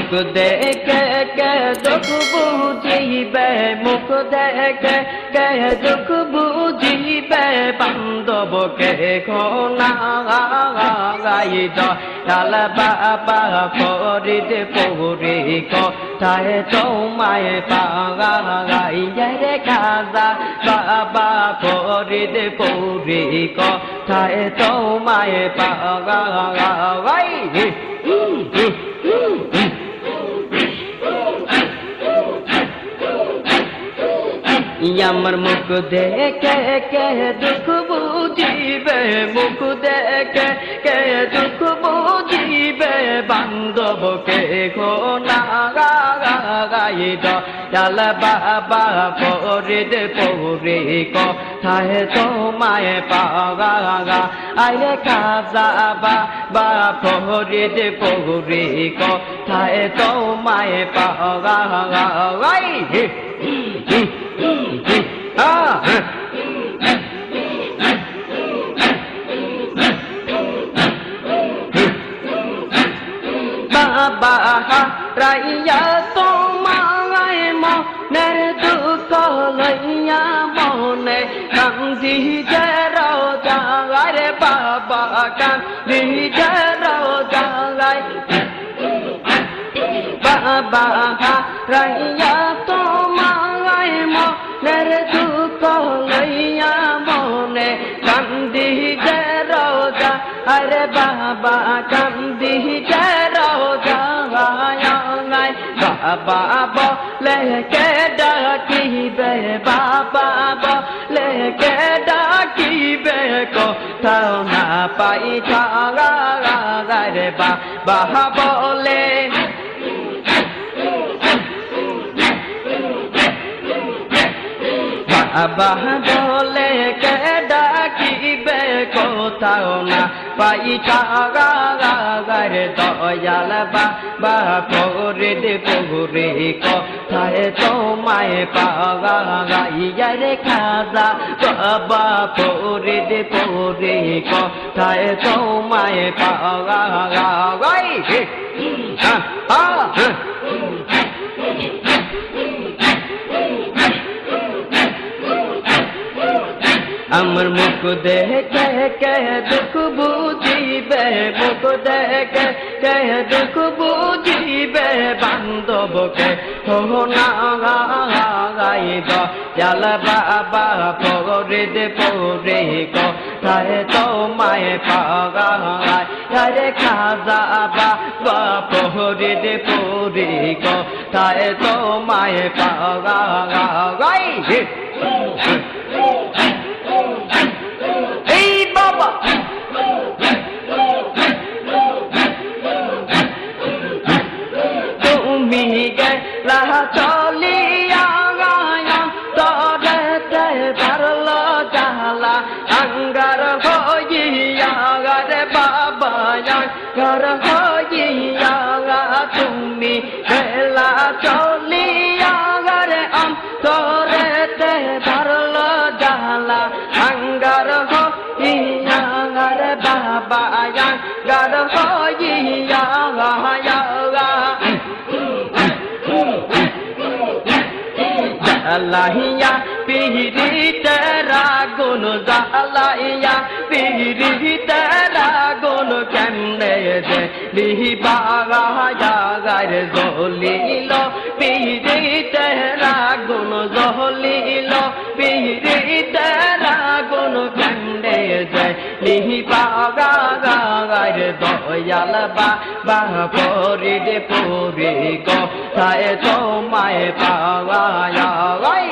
মুখ দেখে কে দুঃখ বুঝিবে মুখ দেখে কে দুঃখ বুঝিবে বান্ধব কে গাই ডাল বাবা ফরিদ পৌরে কথায় তোমায় পাগা রে খাজা বাবা ফরিদ পৌরে কথায় তোমায় পাগা গাই আমার মুখ দেখে কে দুঃখ বুঝিবে মুখ দেখে কে দুঃখ বুঝিবে বান্ধব কে খোনা গাই ডাল বাবা পরিদ পৌরে কথায় তোমায় পাগা আরে খাজা বাবা পরিদ পৌরে কথায় তোমায় পাগা গাই Ah! বাবা রাইয়া তোমায় মনের দুঃখ লইয়া মনে কান্দি জেরাও জাগারে বাবা কান্দি জেরাও জাগায় বাবা রাইয়া তোমায় বাবা কান্দি যে রোজা বাবা বলে কে ডাকিবে বাবা বলে কে ডাকিবে কোথাও না পাই রে বাবা বলে বাবা বলে না পাই রে দয়াল বাবা পরে দে পরে কথায় তোমায় পাগা গাইয়া রে খাজা বাবা পরে দে পরে কথায় তোমায় পাগা গাই আমার মুখ দেখে কে দুঃখ বুঝিবে মুখ দেখে কে দুঃখ বুঝিবে বান্ধবকে না গাইব চাল বাবা পরে দে পরে কথায় তোমায় পাগায় রে খাজা বাবা পরে দে পরে কথায় তোমায় পাগাই এই আঙ্গার হইয়া তুমি গেলা চলিয়া রে আম তরে পারল জালা আঙ্গার হইয়া রে জালাইয়া পিহিরি বাগা জাগার জলিল পিহিরি তেরা গুন জলিল পিহিরি তেরা গুন কেমনে যে লিহি বাগা গাগার দয়াল বা বা পরি দে পরি কথায় তোমায় পাওয়া গাই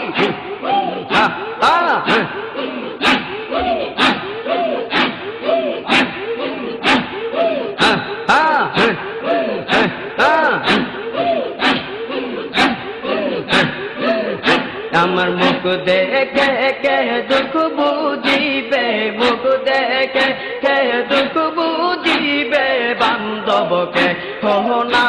আমার মুখ দেখে কে দুঃখ বুঝিবে? মুখ দেখে কে দুঃখ বুঝিবে? বান্ধবকে হো না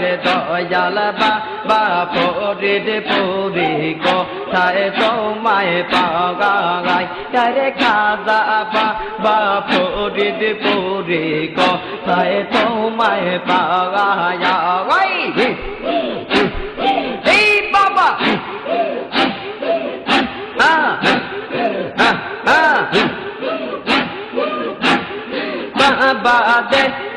রে দয়াল বাবা পুরি কোথায় তোমায় পাগাই রে খাজা বাবা পুরি কোথায় তোমায় বাবা দেখিলে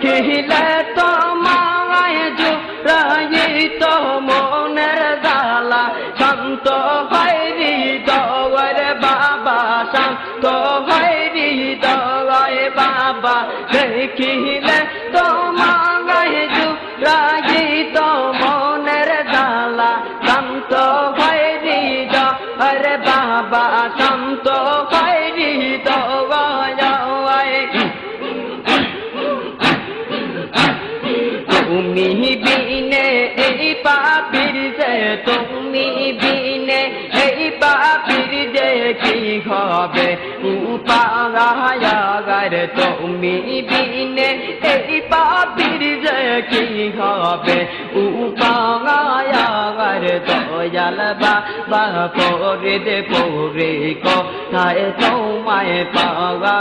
দয়াল বাবা পরে দে পরে কোথায় তোমায় পাওয়া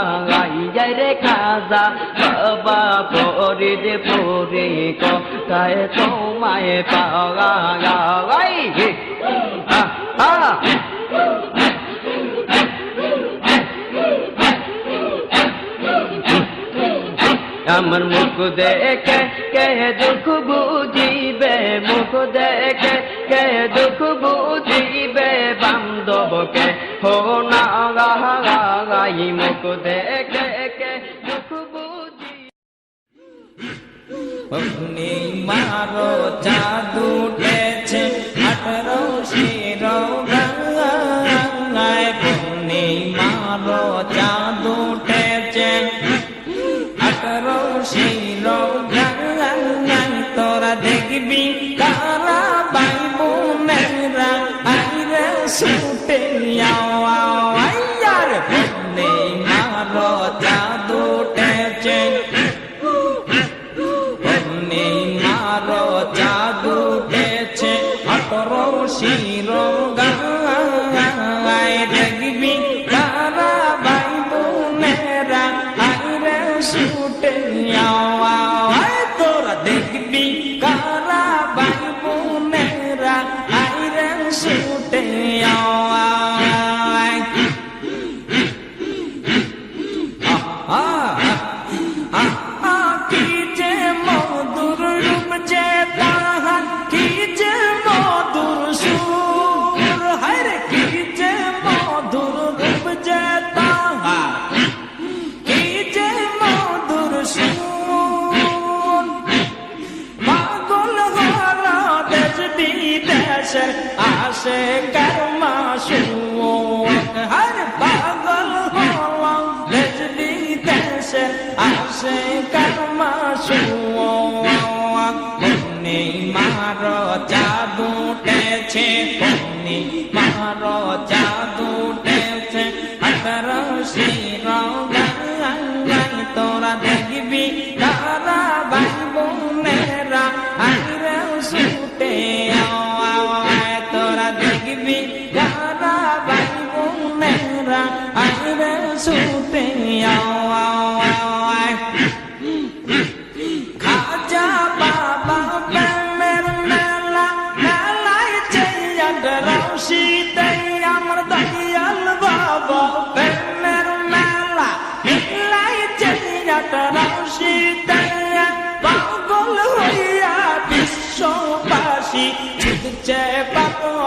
রে খাজা বাবা পরে দে পরে কোথায় তোমায় পাওয়া আমার মুখ দেখে কে দুঃখ বুঝিবে মুখ দেখে কে দুঃখ বুঝিবে, বান্ধবকে? হো না গাই মুখ দেখে কে দুঃখ বুঝি অগ্নি মারো জাদু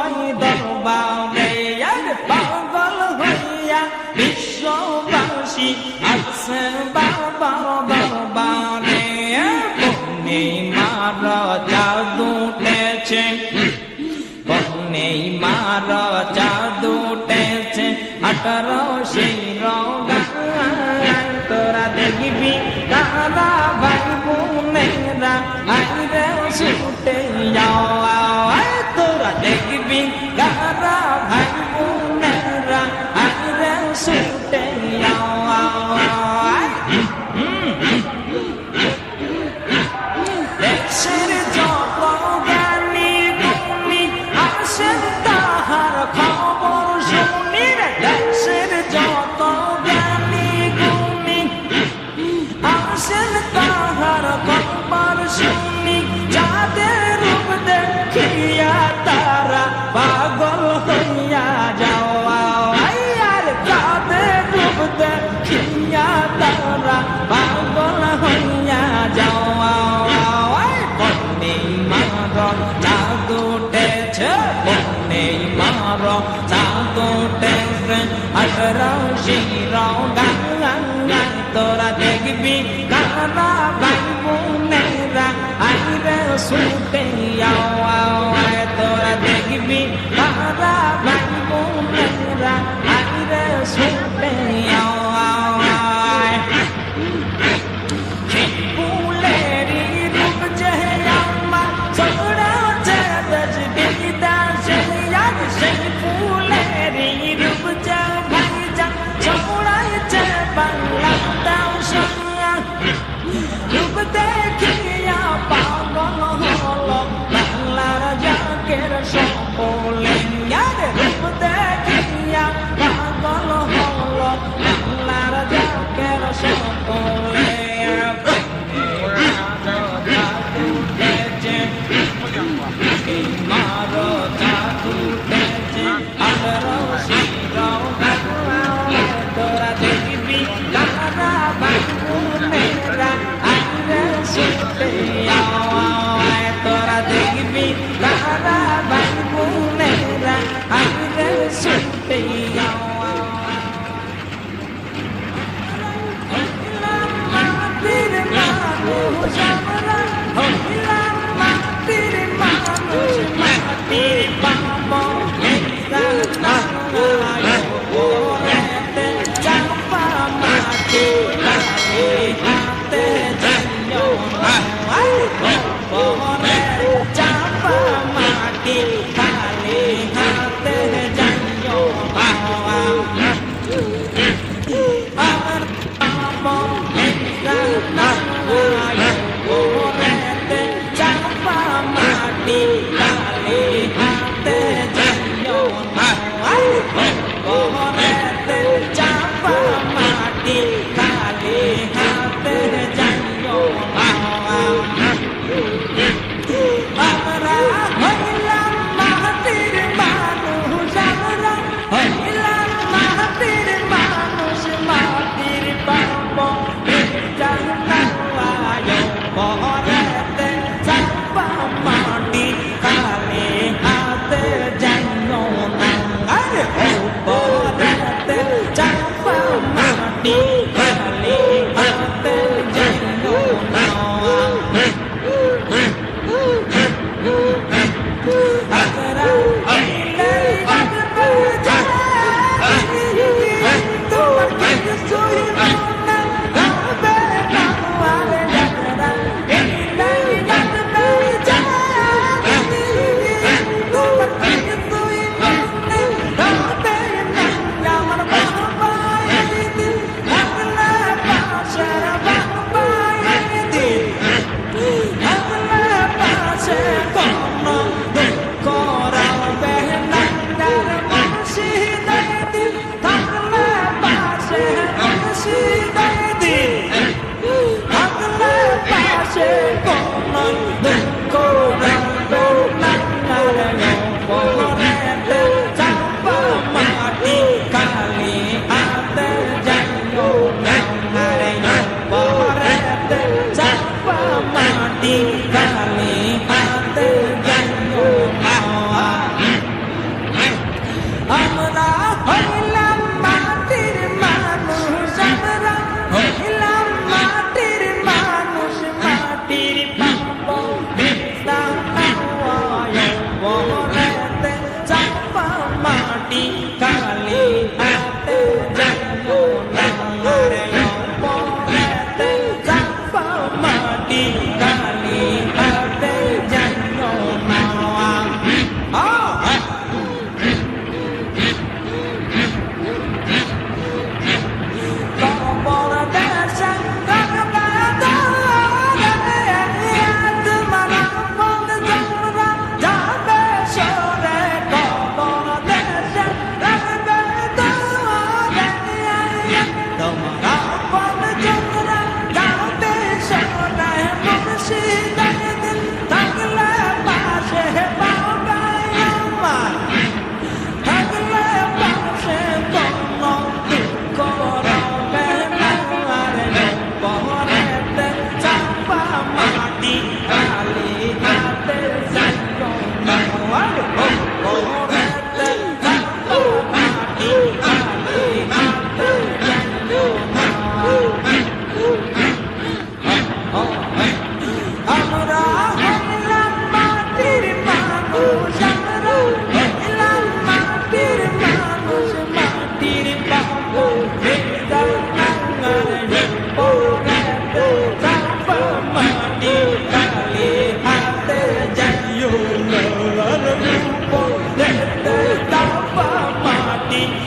পাগল দরবারে আর পাগল হইয়া বিশ্ববাসী আছে বাবার দরবারে পুণ্যি মার জাদু টেছে পুণ্যি মার জাদু টেছে আঠারো আইরে কারা ভাই বোনেরা আইরে শুতে Andalusia,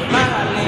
my